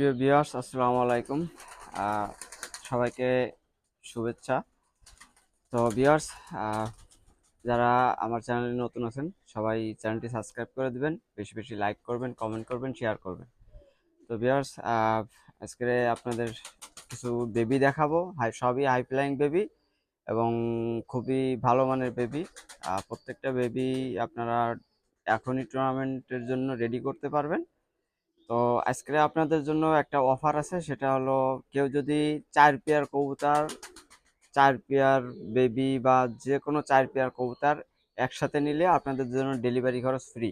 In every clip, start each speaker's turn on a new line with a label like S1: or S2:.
S1: প্রিয় বিয়ার্স আসসালামু আলাইকুম। সবাইকে শুভেচ্ছা। তো বিয়ার্স যারা আমার চ্যানেলে নতুন আছেন, সবাই চ্যানেলটি সাবস্ক্রাইব করে দিবেন, বেশি বেশি লাইক করবেন, কমেন্ট করবেন, শেয়ার করবেন। তো বিয়ার্স আজকে আপনাদের কিছু বেবি দেখাবো। হাই, সবই হাই ফ্লাইং বেবি এবং খুবই ভালো মানের বেবি প্রত্যেকটা বেবি আপনারা এখনই টুর্নামেন্টের জন্য রেডি করতে পারবেন। তো আজকে আপনাদের জন্য একটা অফার আছে, সেটা হলো কেউ যদি চার পেয়ার কবুতর, চার পেয়ার বেবি বা যে কোনো চার পেয়ার কবুতর একসাথে নিলে আপনাদের জন্য ডেলিভারি খরচ ফ্রি।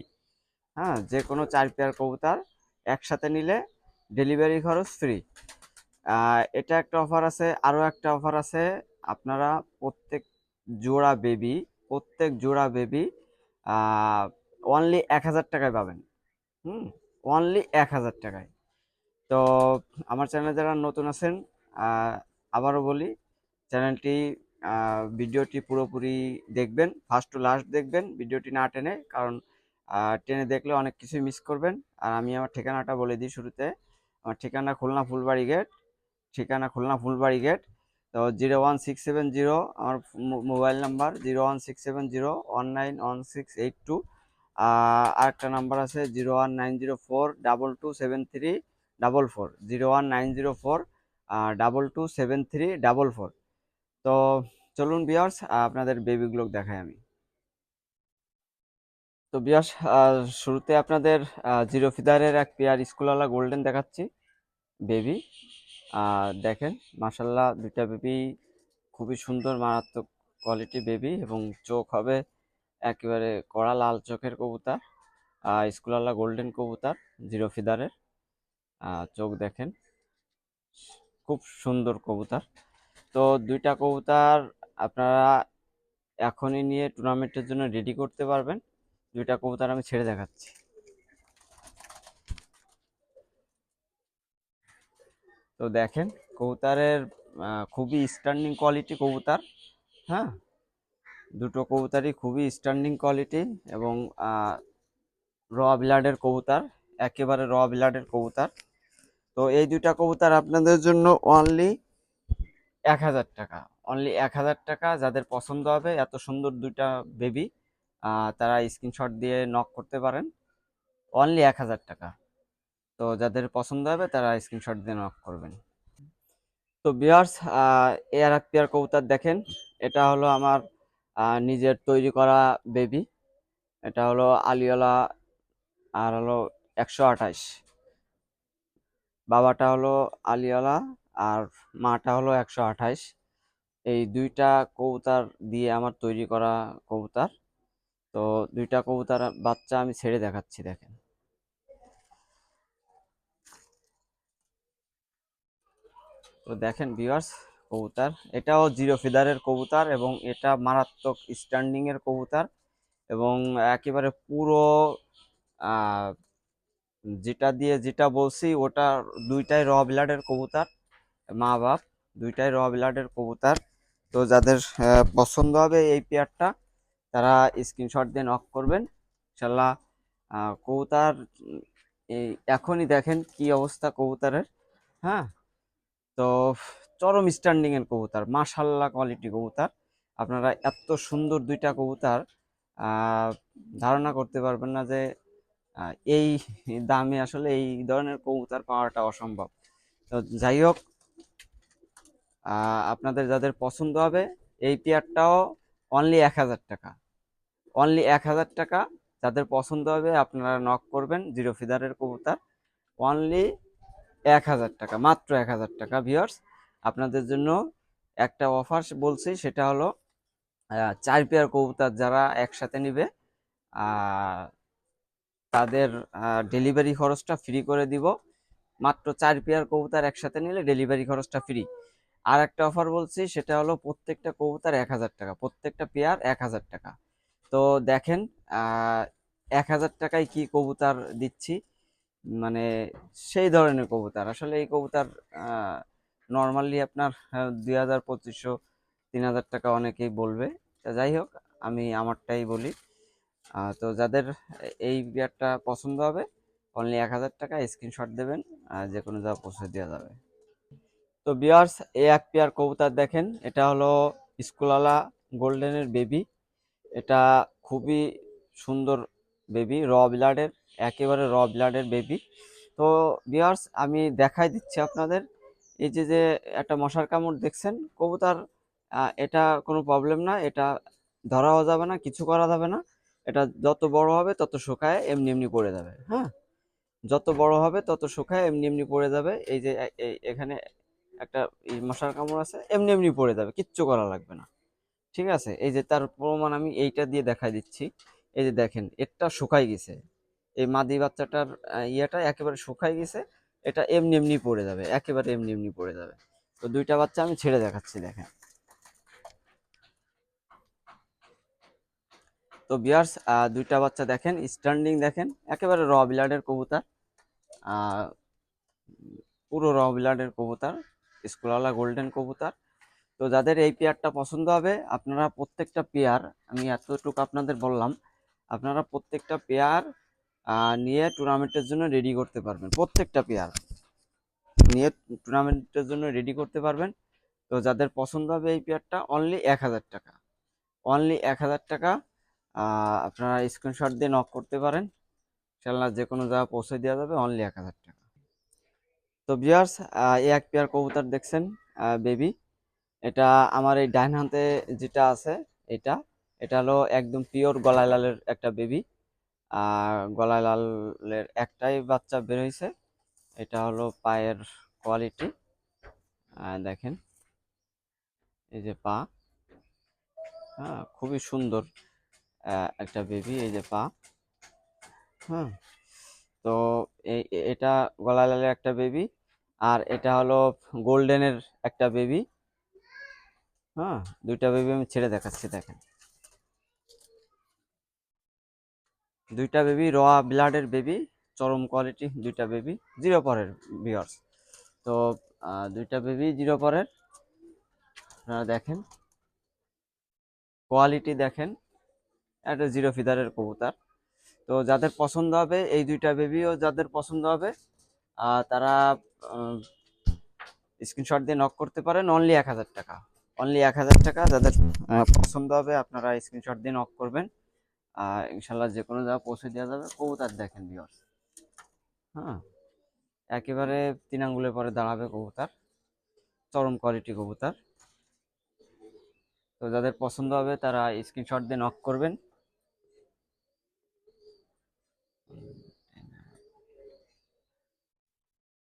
S1: হ্যাঁ যে কোনো চার পেয়ার কবুতর একসাথে নিলে ডেলিভারি খরচ ফ্রি। এটা একটা অফার আছে, আরও একটা অফার আছে, আপনারা প্রত্যেক জোড়া বেবি, প্রত্যেক জোড়া বেবি অনলি এক হাজার টাকায় পাবেন। হুম? অনলি এক হাজার টাকায়। তো আমার চ্যানেলে যারা নতুন আছেন আবারও বলি চ্যানেলটি ভিডিওটি পুরোপুরি দেখবেন ফার্স্ট টু লাস্ট দেখবেন ভিডিওটি না টেনে, কারণ টেনে দেখলে অনেক কিছুই মিস করবেন। আর আমি আমার ঠিকানাটা বলে দিই শুরুতে। আমার ঠিকানা খুলনা ফুলবাড়ি গেট ঠিকানা খুলনা ফুলবাড়ি গেট তো zero one six seven zero আমার mobile number zero one six seven zero one nine one six eight two আরেকটা নাম্বার আছে zero one nine zero four double two seven three double four zero one nine zero four double two seven three double four তো চলুন বিয়ার্স আপনাদের বেবিগুলো দেখাই আমি। তো বিয়ার্স শুরুতে আপনাদের জিরো ফিদারের এক পেয়ার স্কুলওয়ালা গোল্ডেন দেখাচ্ছি বেবি দেখেন মাসাল্লাহ দুইটা বেবি খুবই সুন্দর, মারাত্মক কোয়ালিটি বেবি এবং চোখ হবে একেবারে কড়া লাল চোখের কবুতর স্কুলওয়ালা গোল্ডেন কবুতর, জিরো ফিদারের চোখ দেখেন, খুব সুন্দর কবুতর। তো দুইটা কবুতর আপনারা এখনই নিয়ে টুর্নামেন্টের জন্য রেডি করতে পারবেন। দুইটা কবুতর আমি ছেড়ে দেখাচ্ছি। তো দেখেন, কবুতরের খুবই স্ট্যান্ডিং কোয়ালিটি কবুতর হ্যাঁ? দুটো কবুতরই খুবই স্ট্যান্ডিং কোয়ালিটি এবং র ব্লাডের কবুতার, একেবারে র ব্লাডের কবুতার। তো এই দুইটা কবুতর আপনাদের জন্য অনলি এক হাজার টাকা। অনলি এক হাজার টাকা যাদের পছন্দ হবে, এত সুন্দর দুইটা বেবি তারা স্ক্রিনশট দিয়ে নক করতে পারেন। অনলি এক হাজার টাকা। তো যাদের পছন্দ হবে, তারা স্ক্রিনশট দিয়ে নক করবেন। তো বিয়ার্স এক পেয়ার কবুতর দেখেন। এটা হলো আমার নিজের তৈরি করা বেবি এটা হলো আলিওলা আর হলো একশো আঠাশ। বাবাটা হলো আলিওলা আর মাটা হলো একশো আঠাশ। এই দুইটা কবুতর দিয়ে আমার তৈরি করা কবুতর। তো দুইটা কবুতর বাচ্চা আমি ছেড়ে দেখাচ্ছি, দেখেন। তো দেখেন ভিউয়ার্স কবুতর। এটাও জিরো ফিদারের কবুতর এবং এটা মারাত্মক স্ট্যান্ডিং এর কবুতর এবং একেবারে পুরো যেটা দিয়ে যেটা বলছি ওটা দুইটাই র ব্লাডের কবুতর, মা বাপ দুইটাই র ব্লাডের কবুতর। তো যাদের পছন্দ হবে এই পেয়ারটা, তারা স্ক্রিনশট দিয়ে নক করবেন। ইনশাল্লাহ কবুতর, এই এখনই দেখেন কি অবস্থা কবুতরের হ্যাঁ? তো চরম স্ট্যান্ডিং এর কবুতর মাশাল্লাহ কোয়ালিটি কবুতর। আপনারা এত সুন্দর দুইটা কবুতর ধারণা করতে পারবেন না যে এই দামে আসলে এই ধরনের কবুতর পাওয়াটা অসম্ভব। তো যাই হোক আপনাদের যাদের পছন্দ হবে, এই পেয়ারটাও অনলি এক হাজার টাকা। অনলি এক হাজার টাকা, যাদের পছন্দ হবে আপনারা নক করবেন জিরো ফিদারের কবুতর। অনলি এক হাজার টাকা, মাত্র এক হাজার টাকা ভিউয়ার্স আপনাদের জন্য একটা অফার বলছি, সেটা হলো চার পেয়ার কবুতর যারা একসাথে নেবে তাদের ডেলিভারি খরচটা ফ্রি করে দিব। মাত্র চার পেয়ার কবুতর একসাথে নিলে ডেলিভারি খরচটা ফ্রি আর একটা অফার বলছি, সেটা হলো প্রত্যেকটা কবুতর এক হাজার টাকা, প্রত্যেকটা পেয়ার এক হাজার টাকা। তো দেখেন এক হাজার টাকায় কি কবুতর দিচ্ছি? মানে সেই ধরনের কবুতর। আসলে এই কবুতর নর্মালি আপনার দুই হাজার পঁচিশশো, তিন হাজার টাকা অনেকেই বলবে। তা যাই হোক, আমি আমারটাই বলি। তো যাদের এই বিয়ারটা পছন্দ হবে অনলি এক হাজার টাকা স্ক্রিনশট দেবেন যে কোনো জায়গায় পৌঁছে দেওয়া যাবে। তো বিয়ার্স এই এক পেয়ার কবুতর দেখেন, এটা হলো স্কুলালা গোল্ডেনের বেবি এটা খুবই সুন্দর বেবি র ব্লাডের একেবারে র ব্লাডের বেবি তো বিয়ার্স আমি দেখাই দিচ্ছি আপনাদের। এই যে যে একটা মশার কামড় দেখছেন, কবুতর এটা কোনো প্রবলেম না, এটা ধরাও যাবে না, কিছু করা যাবে না। এটা যত বড় হবে তত শুকায়, এমনি এমনি পড়ে যাবে হ্যাঁ? যত বড় হবে তত শুকায়, এমনি এমনি পড়ে যাবে। এই যে এখানে একটা মশার কামড় আছে, এমনি এমনি পড়ে যাবে, কিচ্ছু করা লাগবে না। ঠিক আছে? এই যে, তার প্রমাণ আমি এইটা দিয়ে দেখাই দিচ্ছি। এই যে, দেখেন এটা শুকাই গেছে। এই মাদি বাচ্চাটার ইয়েটা একেবারে শুকাই গেছে। এটা এমনি এমনি পড়ে যাবে, একেবারে এমনি এমনি পড়ে যাবে। তো দুইটা বাচ্চা আমি ছেড়ে দেখাচ্ছি, দেখেন। তো বিয়ার্স দুইটা বাচ্চা দেখেন স্ট্যান্ডিং দেখেন, একেবারে র ব্লাডের কবুতর। পুরো র ব্লাডের কবুতর, স্কুলওয়ালা গোল্ডেন কবুতর। তো যাদের এই পেয়ারটা পছন্দ হবে, আপনারা প্রত্যেকটা পেয়ার আমি এতটুকু আপনাদের বললাম, আপনারা প্রত্যেকটা পেয়ার নিয়ে টুর্নামেন্টের জন্য রেডি করতে পারবেন, প্রত্যেকটা পেয়ার নিয়ে টুর্নামেন্টের জন্য রেডি করতে পারবেন। তো যাদের পছন্দ হবে এই পেয়ারটা অনলি এক হাজার টাকা। অনলি এক হাজার টাকা আপনারা স্ক্রিনশট দিয়ে নক করতে পারেন। খেলনা যে কোনো জায়গায় পৌঁছে দেওয়া যাবে অনলি এক হাজার টাকা। তো বিয়ার্স এক পেয়ার কবুতর দেখছেন বেবি এটা আমার এই ডাইন হাতে যেটা আছে, এটা। এটা হলো একদম পিওর গলায় লালের একটা বেবি গলায় লালের একটাই বাচ্চা বের হয়েছে এটা হলো পায়ের কোয়ালিটি দেখেন। এই যে পা। হ্যাঁ খুবই সুন্দর একটা বেবি এই যে পা। হ্যাঁ তো এটা গলায় লালের একটা বেবি আর এটা হলো গোল্ডেনের একটা বেবি হ্যাঁ দুইটা বেবি আমি ছেড়ে দেখাচ্ছি, দেখেন। দুইটা বেবি র ব্লাডের বেবি চরম কোয়ালিটি দুইটা বেবি জিরো পরের বিয়ার্স তো দুইটা বেবি জিরো পরের। আপনারা দেখেন। কোয়ালিটি দেখেন। একটা জিরো ফিদারের কবুতর। তো, যাদের পছন্দ হবে, এই দুইটা বেবিও যাদের পছন্দ হবে তারা স্ক্রিনশট দিয়ে নক করতে পারেন। অনলি এক হাজার টাকা। অনলি এক হাজার টাকা। যাদের পছন্দ হবে, আপনারা স্ক্রিনশট দিয়ে নক করবেন। আর ইনশাল্লাহ যে কোনো জায়গায় পৌঁছে দেওয়া যাবে। কবুতর দেখেন ভিউয়ার্স হ্যাঁ? একেবারে তিন আঙ্গুলের পরে দাঁড়াবে কবুতার। চরম কোয়ালিটি কবুতার। তো যাদের পছন্দ হবে, তারা স্ক্রিনশট দিয়ে নক করবেন।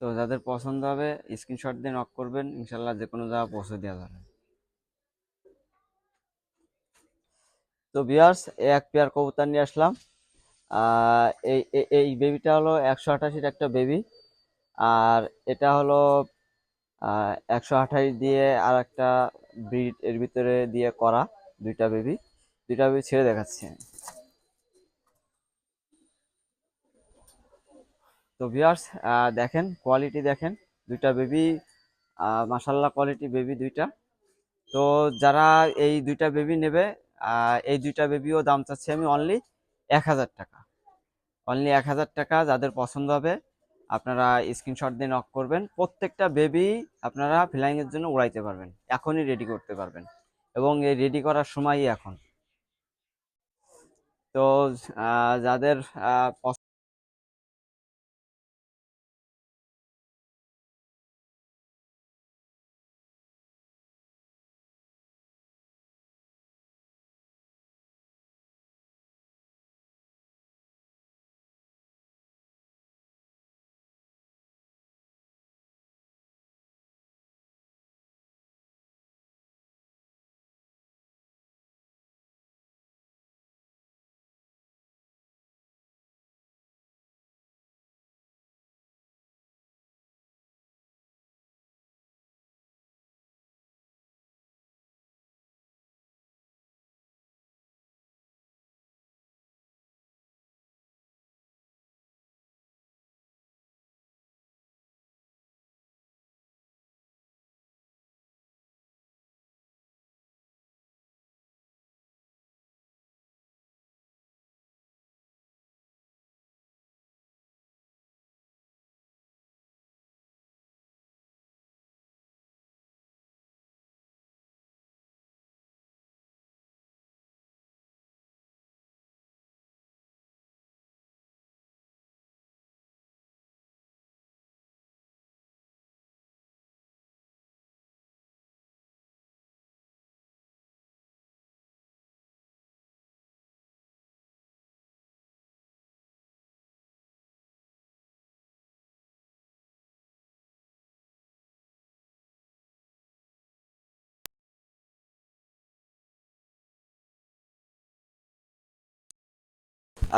S1: তো যাদের পছন্দ হবে স্ক্রিনশট দিয়ে নক করবেন। ইনশাল্লাহ যে কোনো জায়গায় পৌঁছে দেওয়া যাবে। তো বিয়ার্স এক পেয়ার কবুতর নিয়ে আসলাম। এই, এই- বেবিটা হলো একশো আঠাশির একটা বেবি আর এটা হলো একশো আঠাশ দিয়ে আর একটা ব্রিড এর ভিতরে দিয়ে করা দুইটা বেবি দুইটা বেবি ছেড়ে দেখাচ্ছি তো ভিউয়ার্স দেখেন কোয়ালিটি দেখেন, দুইটা বেবি মাসাল্লাহ কোয়ালিটি বেবি দুইটা। তো যারা এই দুইটা বেবি নেবে এই দুইটা বেবিও দাম চাচ্ছি আমি অনলি এক হাজার টাকা। অনলি এক হাজার টাকা যাদের পছন্দ হবে, আপনারা স্ক্রিনশট দিয়ে নক করবেন। প্রত্যেকটা বেবি আপনারা ফ্লাইংয়ের জন্য উড়াইতে পারবেন, এখনই রেডি করতে পারবেন। এবং এই রেডি করার সময়ই এখন। তো যাদের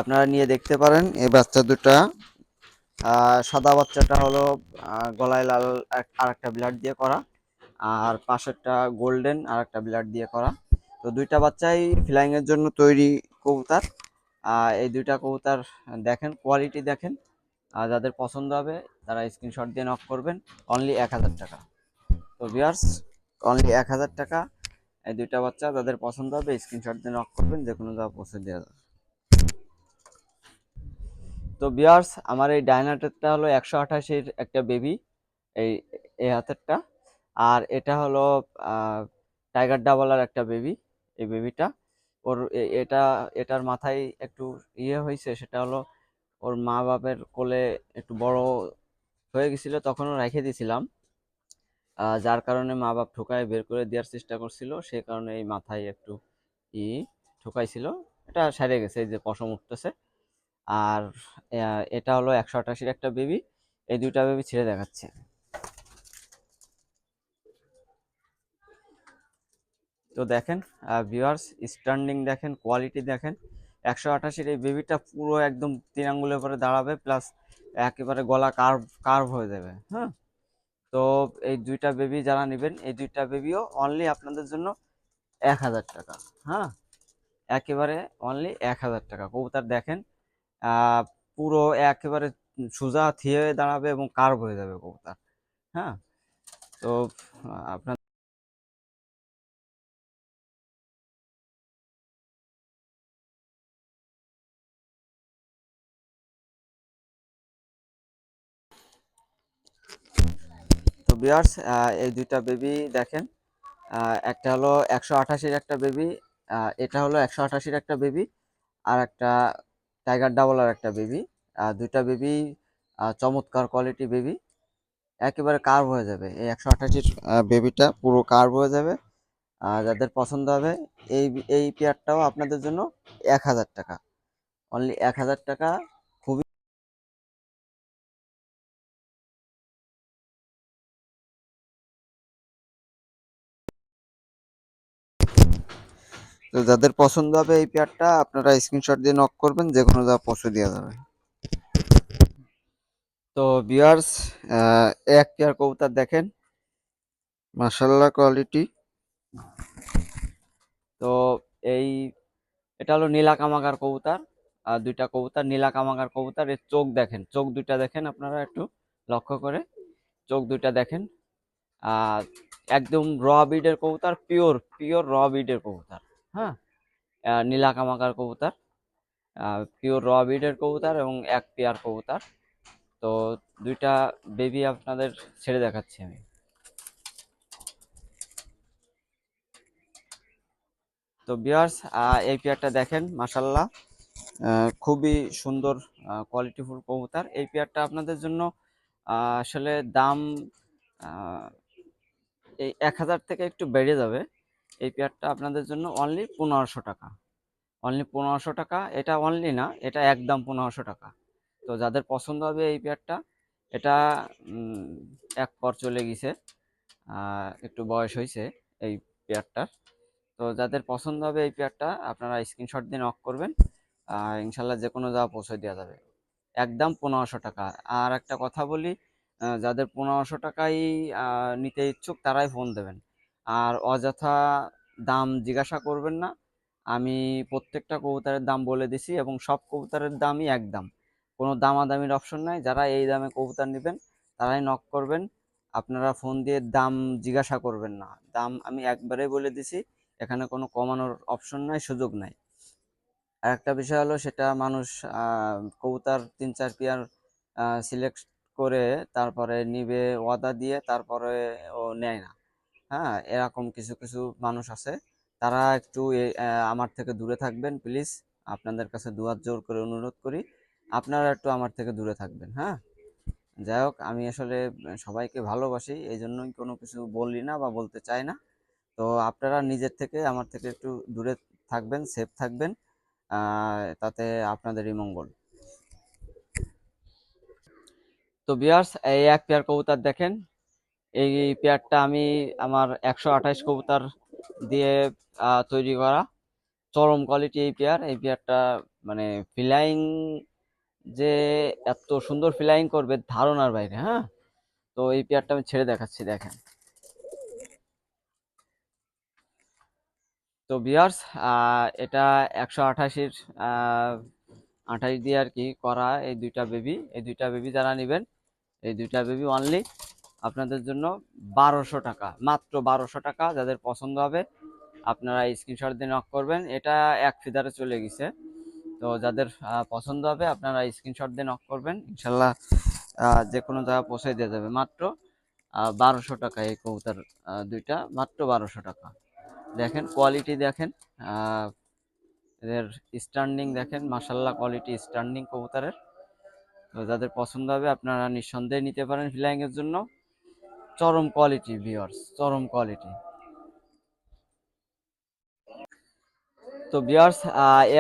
S1: আপনারা নিয়ে দেখতে পারেন এই বাচ্চা দুটা। সাদা বাচ্চাটা হলো গলায় লাল আর একটা ব্লাড দিয়ে করা, আর পাশেরটা গোল্ডেন আর একটা ব্লাড দিয়ে করা। তো দুইটা বাচ্চাই ফ্লাইং এর জন্য তৈরি কবুতর। এই দুইটা কবুতর দেখেন, কোয়ালিটি দেখেন, আর যাদের পছন্দ হবে তারা স্ক্রিনশট দিয়ে নক করবেন, অনলি এক হাজার টাকা। তো ভিউয়ার্স, অনলি এক হাজার টাকা। এই দুইটা বাচ্চা যাদের পছন্দ হবে স্ক্রিনশট দিয়ে নক করবেন, যে কোনো জায়গা পৌঁছে দেওয়া যাবে। তো বিয়ার্স আমার এই ডাইনাটেরটা হলো একশো আঠাশির একটা বেবি এই এই হাতেরটা। আর এটা হলো টাইগার ডাবলার একটা বেবি এই বেবিটা ওর এটা, এটার মাথায় একটু ইয়ে হয়েছে, সেটা হলো ওর মা বাপের কোলে একটু বড় হয়ে গেছিল, তখনও রেখে দিয়েছিলাম। যার কারণে মা বাপ ঠোকায় বের করে দেওয়ার চেষ্টা করছিল, সে কারণে এই মাথায় একটু ই ঠোকাইছিল। এটা সেরে গেছে, এই যে পশম উঠতেছে। আর এটা হলো একশো আটাশির একটা বেবি এই দুইটা বেবি ছেড়ে দেখাচ্ছে। তো দেখেন ভিউয়ার্স স্ট্যান্ডিং দেখেন কোয়ালিটি দেখেন, একশো আটাশির এই বেবিটা পুরো একদম তিন আঙ্গুলের পরে দাঁড়াবে প্লাস একেবারে গলা কার্ভ কার্ভ হয়ে যাবে হ্যাঁ? তো এই দুইটা বেবি যারা নেবেন, এই দুইটা বেবিও অনলি আপনাদের জন্য এক হাজার টাকা হ্যাঁ? একেবারে অনলি এক হাজার টাকা। কবুতর দেখেন পুরো একেবারে সোজা থিয়ে দাঁড়াবে এবং কার্ভ হয়ে যাবে কবুতর হ্যাঁ? তো, আপনার বিয়ার্স এই দুইটা বেবি দেখেন একটা হলো একশো আঠাশির একটা বেবি এটা হলো একশো আঠাশির একটা বেবি আর একটা টাইগার ডাবলার একটা বেবি দুইটা বেবি চমৎকার কোয়ালিটি বেবি একেবারে কার্ভ হয়ে যাবে। এই একশো আঠাশির বেবিটা পুরো কার্ভ হয়ে যাবে। আর যাদের পছন্দ হবে, এই এই পেয়ারটাও আপনাদের জন্য এক হাজার টাকা। অনলি এক হাজার টাকা তো যাদের পছন্দ হবে এই পেয়ারটা, আপনারা স্ক্রিনশট দিয়ে নক করবেন যে কোনো যা পৌঁছে দেওয়া যাবে। তো বিয়ার্স এক পেয়ার কবুতর দেখেন। মাশাল্লাহ কোয়ালিটি তো এই, এটা হলো নীলা কামাগার কবুতর, আর দুইটা কবুতর নীলা কামাগার কবুতর। এর চোখ দেখেন, চোখ দুইটা দেখেন আপনারা একটু লক্ষ্য করে। চোখ দুইটা দেখেন। আর একদম র বিডের কবুতর পিওর পিওর র বিডের কবুতর। হ্যাঁ। আহ, নীলা কামাগার কবুতর পিওর র বিডের কবুতর এবং এক পেয়ার কবুতর। তো দুইটা বেবি আপনাদের ছেড়ে দেখাচ্ছি আমি। তো বিয়ার্স এই পেয়ারটা দেখেন মাসাল্লাহ খুবই সুন্দর কোয়ালিটিফুল কবুতর। এই পেয়ারটা আপনাদের জন্য আসলে দাম এই এক হাজার থেকে একটু বেড়ে যাবে। এই পেয়ারটা আপনাদের জন্য অনলি পনেরোশো টাকা। অনলি পনেরোশো টাকা, এটা অনলি না, এটা একদম পনেরোশো টাকা। তো যাদের পছন্দ হবে এই পেয়ারটা এটা এক পর চলে গেছে একটু বয়স হয়েছে এই পেয়ারটার তো যাদের পছন্দ হবে এই পেয়ারটা আপনারা স্ক্রিনশট দিয়ে নক করবেন ইনশাল্লাহ যে কোনো জায়গা পৌঁছে দেওয়া যাবে। একদম পনেরোশো টাকা। আর একটা কথা বলি যাদের পনেরোশো টাকাই নিতে ইচ্ছুক, তারাই ফোন দেবেন। আর অযথা দাম জিজ্ঞাসা করবেন না। আমি প্রত্যেকটা কবুতরের দাম বলে দিছি এবং সব কবুতরের দামই এক দাম। কোনো দামাদামির অপশন নাই। যারা এই দামে কবুতর নেবেন, তারাই নক করবেন। আপনারা ফোন দিয়ে দাম জিজ্ঞাসা করবেন না। দাম আমি একবারে বলে দিছি। এখানে কোনো কমানোর অপশন নাই, সুযোগ নাই। আর একটা বিষয় হলো সেটা মানুষ কবুতর তিন, চার পেয়ার সিলেক্ট করে তারপরে নিবে, ওয়াদা দিয়ে তারপরে ও নেয় না। হ্যাঁ এরকম কিছু কিছু মানুষ আছে। তারা একটু আমার থেকে দূরে থাকবেন প্লিজ আপনাদের কাছে দুহাত জোর করে অনুরোধ করি। আপনারা একটু আমার থেকে দূরে থাকবেন হ্যাঁ? যাই হোক, আমি আসলে সবাইকে ভালোবাসি এই জন্যই কোনো কিছু বলি না বা বলতে চাই না। তো আপনারা নিজের থেকে, আমার থেকে একটু দূরে থাকবেন সেফ থাকবেন তাতে আপনাদেরই মঙ্গল। তো বিয়ার্স এই এক পেয়ার কবুতর দেখেন। এই পেয়ারটা আমি আমার একশো আঠাইশ কবুতর দিয়ে তৈরি করা। চরম কোয়ালিটি এই পেয়ার। এই পেয়ারটা মানে ফ্লাইং যে এত সুন্দর ফ্লাইং করবে, ধারণার বাইরে হ্যাঁ? তো এই পেয়ারটা আমি ছেড়ে দেখাচ্ছি, দেখেন। তো বিয়ার্স এটা একশো আঠাশির আঠাশ দিয়ে আর কি করা এই দুইটা বেবি এই দুইটা বেবি যারা নেবেন, এই দুইটা বেবি অনলি আপনাদের জন্য বারোশো টাকা, মাত্র বারোশো টাকা যাদের পছন্দ হবে, আপনারা স্ক্রিনশট দিয়ে নক করবেন। এটা এক ফিদারে চলে গেছে। তো যাদের পছন্দ হবে, আপনারা স্ক্রিনশট দিয়ে নক করবেন। ইনশাল্লাহ যে কোনো জায়গায় পৌঁছে দেওয়া যাবে। মাত্র বারোশো টাকা এই কবুতার দুইটা, মাত্র বারোশো টাকা। দেখেন কোয়ালিটি দেখেন এদের স্ট্যান্ডিং দেখেন মাসাল্লাহ কোয়ালিটি স্ট্যান্ডিং কবুতারের। তো যাদের পছন্দ হবে, আপনারা নিঃসন্দেহে নিতে পারেন ফ্লাইং এর জন্য। চরম কোয়ালিটি ভিউয়ার্স চরম কোয়ালিটি তো ভিউয়ার্স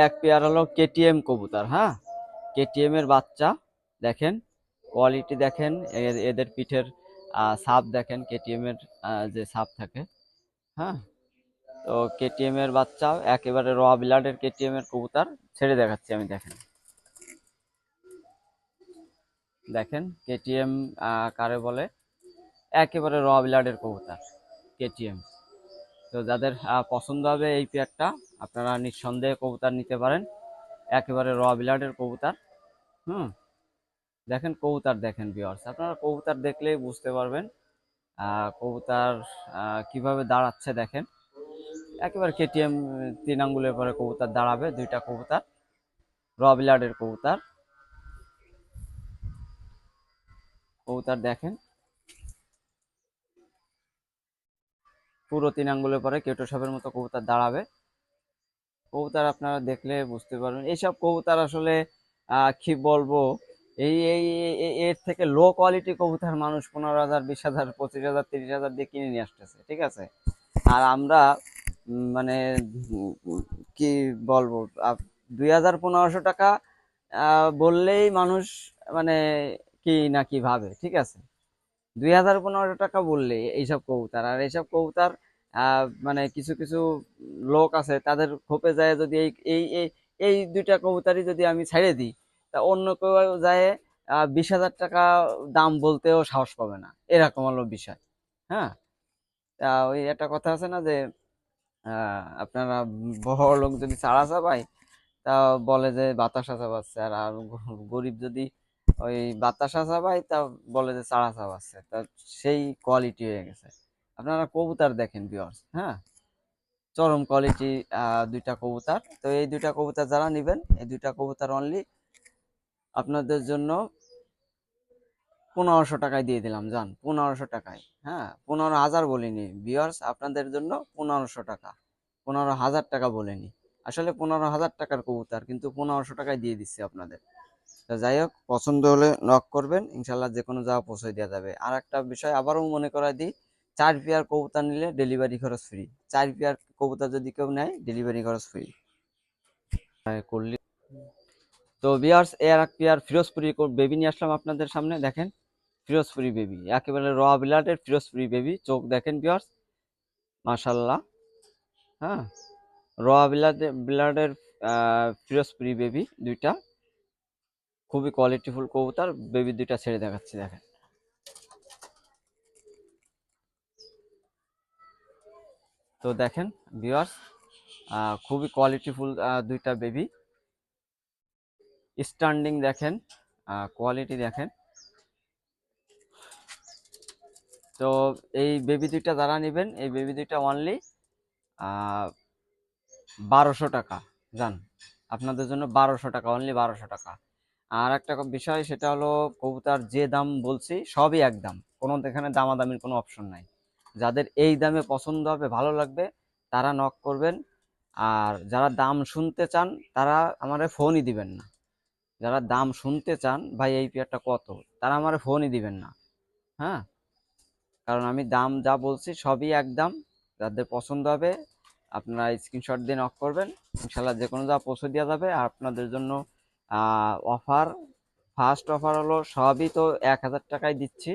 S1: এক পেয়ার হলো কেটিএম কবুতর হ্যাঁ? কেটিএম এর বাচ্চা, দেখেন কোয়ালিটি দেখেন এদের পিঠের সাপ দেখেন কেটিএম এর যে সাপ থাকে হ্যাঁ? তো কেটিএম এর বাচ্চা, একেবারে র ব্লাডের কেটিএম এর কবুতর, ছেড়ে দেখাচ্ছি আমি, দেখেন। দেখেন কেটিএম কারে বলে? একেবারে র ব্লাডের কবুতর কেটিএম তো যাদের পছন্দ হবে এই পেয়ারটা, আপনারা নিঃসন্দেহে কবুতর নিতে পারেন। একেবারে র ব্লাডের কবুতর, হুম? দেখেন, কবুতর দেখেন বিয়ার্স আপনারা কবুতর দেখলেই বুঝতে পারবেন কবুতর কীভাবে দাঁড়াচ্ছে দেখেন। একেবারে কেটিএম তিন আঙ্গুলের পরে কবুতর দাঁড়াবে, দুইটা কবুতর, র ব্লাডের কবুতর। কবুতর দেখেন পুরো তিন আঙ্গুলের পরে কেটো সাপের মতো কবুতর দাঁড়াবে। কবুতর আপনারা দেখলে বুঝতে পারবেন। এইসব কবুতর আসলে কি বলব, এই এই এর থেকে লো কোয়ালিটি কবুতর মানুষ পনেরো হাজার, বিশ হাজার, পঁচিশ হাজার, তিরিশ হাজার দিয়ে কিনে নিয়ে আসতেছে, ঠিক আছে? আর আমরা মানে কি বলব দুই হাজার পনেরোশো টাকা বললেই মানুষ মানে কি না কি ভাবে, ঠিক আছে? দুই হাজার পনেরোশো টাকা বললে এইসব কবুতর, আর এইসব কবুতর মানে কিছু কিছু লোক আছে, তাদের খোপে যায় যদি এই এই এই দুইটা কবুতরই যদি আমি ছেড়ে দিই, তা অন্য কেউ যায় বিশ হাজার টাকা দাম বলতেও সাহস পাবে না। এরকম হলো বিষয় হ্যাঁ? তা ওই একটা কথা আছে না যে আপনারা বড় লোক যদি চাড়া চাপায়, তা বলে যে বাতাসা চাপাচ্ছে, আর আর গরিব যদি ওই বাতাসা চাপায়, তা বলে যে চাড়া চাপাচ্ছে, তা সেই কোয়ালিটি হয়ে গেছে। আপনারা কবুতর দেখেন ভিউয়ার্স হ্যাঁ? চরম কোয়ালিটি দুইটা কবুতর। তো এই দুইটা কবুতর যারা নেবেন, এই দুইটা কবুতর অনলি আপনাদের জন্য পনেরোশো টাকায় দিয়ে দিলাম, জান, পনেরোশো টাকায় হ্যাঁ? পনেরো হাজার বলিনি ভিউয়ার্স আপনাদের জন্য পনেরোশো টাকা, পনেরো হাজার টাকা বলিনি। আসলে পনেরো হাজার টাকার কবুতর, কিন্তু পনেরোশো টাকায় দিয়ে দিচ্ছি আপনাদের। তো যাই হোক, পছন্দ হলে নক করবেন ইনশাল্লাহ যে কোনো জায়গা পৌঁছে দেওয়া যাবে। আর একটা বিষয় আবারও মনে করাই দিই চার পেয়ার কবুতর নিলে ডেলিভারি খরচ ফ্রি চার পেয়ার কবুতর যদি কেউ নেয় ডেলিভারি খরচ ফ্রি করলি। তো বিয়ার্স এর এক পেয়ার ফিরোজপুরি বেবি নিয়ে আসলাম আপনাদের সামনে, দেখেন। ফিরোজপুরি বেবি একেবারে র ব্লাডের ফিরোজপুরি বেবি চোখ দেখেন বিয়ার্স মাশাল্লাহ হ্যাঁ র ব্লাডের ব্লাডের ফিরোজপুরি বেবি দুইটা। খুবই কোয়ালিটিফুল কবুতর। বেবি দুইটা ছেড়ে দেখাচ্ছি, দেখেন। তো দেখেন ভিউয়ার্স খুবই কোয়ালিটিফুল দুইটা বেবি স্ট্যান্ডিং দেখেন কোয়ালিটি দেখেন। তো এই বেবি দুইটা যারা নেবেন, এই বেবি দুইটা অনলি বারোশো টাকা, জান। আপনাদের জন্য বারোশো টাকা অনলি বারোশো টাকা। আর একটা বিষয়, সেটা হলো কবুতার যে দাম বলছি, সবই একদম কোনো এখানে দামাদামির কোনো অপশন নাই। যাদের এই দামে পছন্দ হবে, ভালো লাগবে, তারা নক করবেন। আর যারা দাম শুনতে চান, তারা আমারে ফোনই দিবেন না। যারা দাম শুনতে চান, ভাই, এই পেয়ারটা কত? তারা আমারে ফোনই দিবেন না। হ্যাঁ? কারণ আমি দাম যা বলছি, সবই একদম যাদের পছন্দ হবে, আপনারা স্ক্রিনশট দিয়ে নক করবেন। ইনশাল্লাহ যে কোনো যা পৌঁছে দেওয়া যাবে। আর আপনাদের জন্য অফার ফার্স্ট অফার হলো, সবই তো এক হাজার টাকায় দিচ্ছি।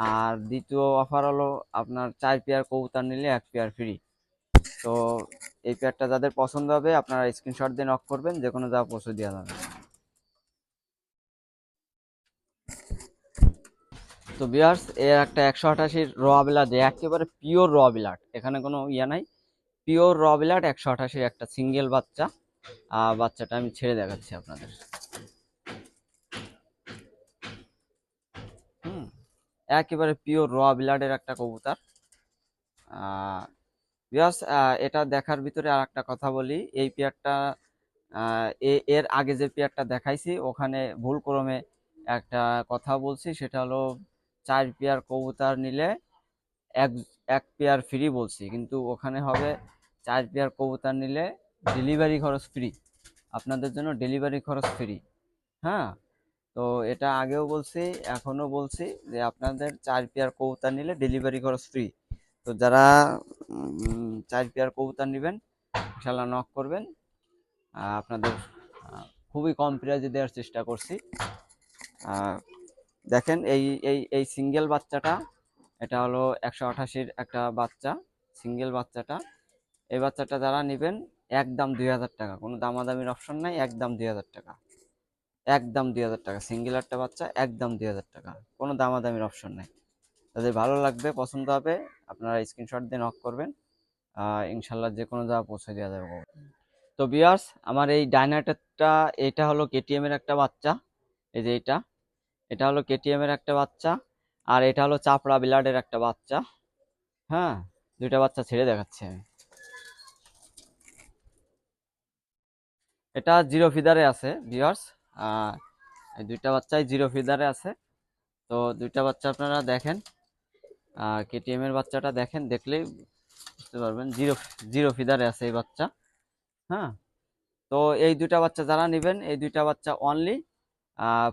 S1: আর দ্বিতীয় অফার হলো আপনার চার পেয়ার কবুতর নিলে এক পেয়ার ফ্রি তো এই পেয়ারটা যাদের পছন্দ হবে, আপনারা স্ক্রিনশট দিয়ে নক করবেন যে কোনো যা পশু দেওয়া যাবে। তো বিয়ার্স এর একটা একশো আঠাশির র বিলাট একেবারে পিওর র বিলাট এখানে কোনো ইয়া নাই। পিওর র বিলাট একশো আঠাশির একটা সিঙ্গেল বাচ্চা। বাচ্চাটা আমি ছেড়ে দেখাচ্ছি আপনাদের। একেবারে পিওর র বিলাডের একটা কবুতর। বিয়াস এটা দেখার ভিতরে আর একটা কথা বলি। এই পেয়ারটা এর আগে যে পেয়ারটা দেখাইছি, ওখানে ভুল ক্রমে একটা কথা বলছি, সেটা হলো চার পেয়ার কবুতর নিলে এক এক পেয়ার ফ্রি বলছি, কিন্তু ওখানে হবে চার পেয়ার কবুতর নিলে ডেলিভারি খরচ ফ্রি আপনাদের জন্য ডেলিভারি খরচ ফ্রি হ্যাঁ? তো এটা আগেও বলছি, এখনও বলছি যে আপনাদের চার পেয়ার কবুতর নিলে ডেলিভারি খরচ ফ্রি তো যারা চার পেয়ার কবুতর নেবেন ইনশাল্লাহ নক করবেন। আপনাদের খুবই কম প্রাইজে দেওয়ার চেষ্টা করছি। দেখেন এই এই এই সিঙ্গেল বাচ্চাটা, এটা হলো একশো আঠাশির একটা বাচ্চা সিঙ্গেল বাচ্চাটা। এই বাচ্চাটা যারা নেবেন, একদম দুই হাজার টাকা। কোনো দামাদামির অপশন নাই, একদম দুই হাজার টাকা। একদম দুই হাজার টাকা। সিঙ্গেল একটা বাচ্চা, একদম দুই হাজার টাকা। কোনো দামাদামির অপশন নেই। তাদের ভালো লাগবে, পছন্দ হবে, আপনারা স্ক্রিনশট দিয়ে নক করবেন। ইনশাল্লাহ যে কোনো জায়গা পৌঁছে দেওয়া যাবে। তো বিয়ার্স আমার এই ডাইনাটেরটা এটা হলো কেটিএম এর একটা বাচ্চা। এই যে এটা এটা হলো কেটিএম এর একটা বাচ্চা। আর এটা হলো চাপড়া বিলাডের একটা বাচ্চা। হ্যাঁ দুইটা বাচ্চা ছেড়ে দেখাচ্ছি আমি। এটা জিরো ফিদারে আছে বিয়ার্স দুইটা বাচ্চাই জিরো ফিদারে আছে। তো দুইটা বাচ্চা আপনারা দেখেন কেটিএম এর বাচ্চাটা দেখেন, দেখলেই বুঝতে পারবেন জিরো জিরো ফিদারে আছে এই বাচ্চা। হ্যাঁ তো এই দুইটা বাচ্চা যারা নেবেন, এই দুইটা বাচ্চা অনলি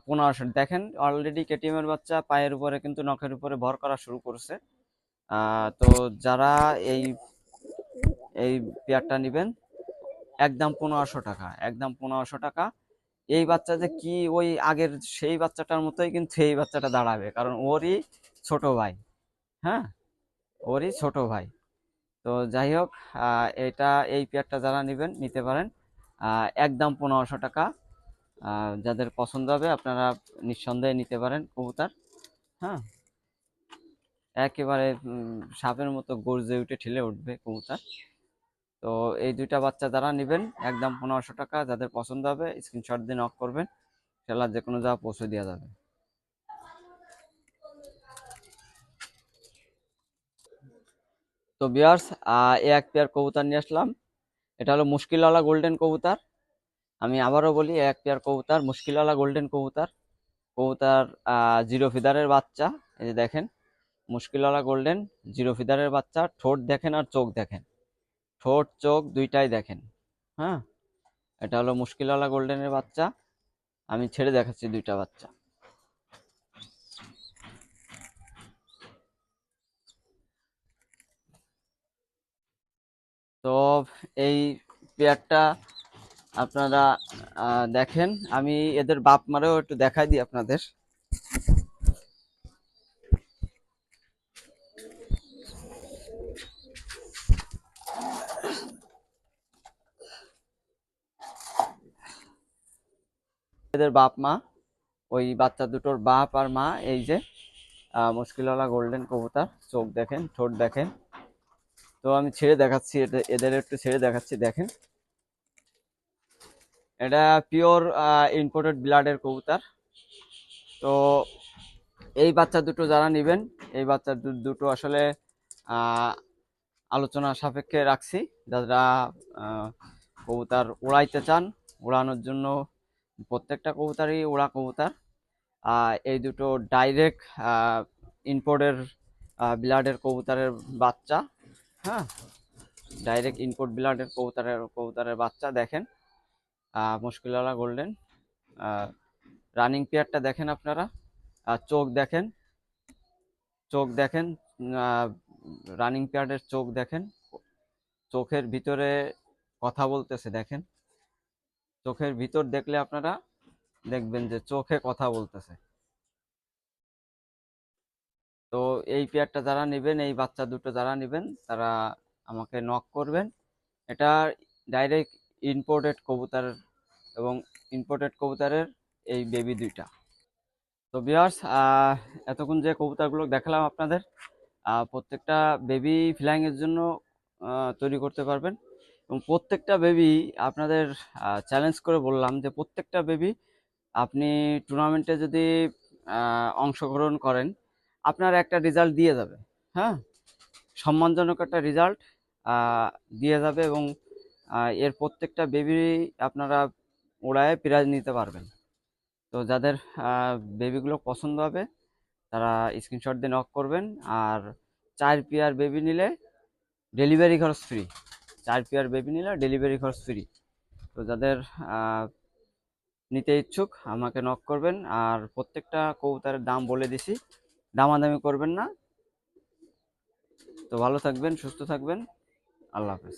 S1: পনেরোশো, দেখেন অলরেডি কেটিএম এর বাচ্চা পায়ের উপরে কিন্তু নখের উপরে ভর করা শুরু করছে। তো যারা এই এই পেয়ারটা নেবেন, একদম পনেরোশো টাকা, একদম পনেরোশো টাকা। এই বাচ্চা যে কি ওই আগের সেই বাচ্চাটার মতোই কিন্তু এই বাচ্চাটা দাঁড়াবে। কারণ ওরই ছোট ভাই হ্যাঁ? ওরই ছোট ভাই। তো যাই হোক এটা এই পেয়ারটা যারা নেবেন, নিতে পারেন। একদম পনেরোশো টাকা। যাদের পছন্দ হবে, আপনারা নিঃসন্দেহে নিতে পারেন কবুতর হ্যাঁ? একেবারে সাপের মতো গর্জে উঠে ঠেলে উঠবে কবুতর। তো এই দুইটা বাচ্চা যারা নেবেন, একদম পনেরোশো টাকা যাদের পছন্দ হবে স্ক্রিনশট দিয়ে নক করবেন খেলার যে কোনো জায়গা পৌঁছে দেওয়া যাবে। তো বিয়ার্স এ এক পেয়ার কবুতর নিয়ে আসলাম। এটা হলো মুশকিলওয়ালা গোল্ডেন কবুতর। আমি আবারও বলি এক পেয়ার কবুতর, মুশকিলওয়ালা গোল্ডেন কবুতর। কবুতর জিরো ফিদারের বাচ্চা। এই যে দেখেন, মুশকিলওয়ালা গোল্ডেন জিরো ফিদারের বাচ্চা। ঠোঁট দেখেন আর চোখ দেখেন। ঠোঁট, চোখ দুইটাই দেখেন হ্যাঁ? এটা হলো মুশকিলওয়ালা গোল্ডেনের বাচ্চা। আমি ছেড়ে দেখাচ্ছি দুইটা বাচ্চা। তো এই পেয়ারটা আপনারা দেখেন, আমি এদের বাপ মারেও একটু দেখাই দিই আপনাদের। এদের বাপ মা, ওই বাচ্চা দুটোর বাপ আর মা, এই যে মুশকিলওয়ালা গোল্ডেন কবুতর, চোখ দেখেন, ঠোঁট দেখেন। তো আমি ছেড়ে দেখাচ্ছি এদের একটু ছেড়ে দেখাচ্ছি, দেখেন। এটা পিওর ইম্পোর্টেড ব্লাডের কবুতর। তো এই বাচ্চা দুটো যারা নেবেন, এই বাচ্চা দুটো আসলে আলোচনা সাপেক্ষে রাখছি, যারা কবুতর উড়াইতে চান, উড়ানোর জন্য প্রত্যেকটা কবুতারই উড়া কবুতার। এই দুটো ডাইরেক্ট ইনপোর্টের ব্লাডের কবুতরের বাচ্চা হ্যাঁ? ডাইরেক্ট ইনপোর্ট ব্লাডের কবুতরের, কবুতারের বাচ্চা, দেখেন। মুশকিলওয়ালা গোল্ডেন রানিং পেয়ারটা দেখেন আপনারা। আর চোখ দেখেন। চোখ দেখেন রানিং পেয়ারের চোখ দেখেন। চোখের ভিতরে কথা বলতেছে, দেখেন। চোখের ভিতর দেখলে আপনারা দেখবেন যে চোখে কথা বলতেছে। তো এই পেয়ারটা যারা নেবেন, এই বাচ্চা দুটো যারা নেবেন, তারা আমাকে নক করবেন। এটা ডাইরেক্ট ইম্পোর্টেড কবুতর এবং ইম্পোর্টেড কবুতরের এই বেবি দুইটা। তো বিয়ার্স এতক্ষণ যে কবুতরগুলো দেখালাম আপনাদের প্রত্যেকটা বেবি ফ্লাইংয়ের জন্য তৈরি করতে পারবেন। এবং প্রত্যেকটা বেবি আপনাদের চ্যালেঞ্জ করে বললাম যে প্রত্যেকটা বেবি আপনি টুর্নামেন্টে যদি অংশগ্রহণ করেন, আপনার একটা রেজাল্ট দিয়ে যাবে। হ্যাঁ? সম্মানজনক একটা রেজাল্ট দিয়ে যাবে এবং এর প্রত্যেকটা বেবি আপনারা ওড়ায় প্রাইজ নিতে পারবেন। তো যাদের বেবিগুলো পছন্দ হবে, তারা স্ক্রিনশট দিয়ে নক করবেন আর চার পেয়ার বেবি নিলে ডেলিভারি খরচ ফ্রি চার পেয়ার বেবি নিলে ডেলিভারি খরচ ফ্রি তো যাদের নিতে ইচ্ছুক, আমাকে নক করবেন। আর প্রত্যেকটা কবুতারের দাম বলে দিছি। দামাদামি করবেন না। তো ভালো থাকবেন, সুস্থ থাকবেন। আল্লাহ হাফেজ।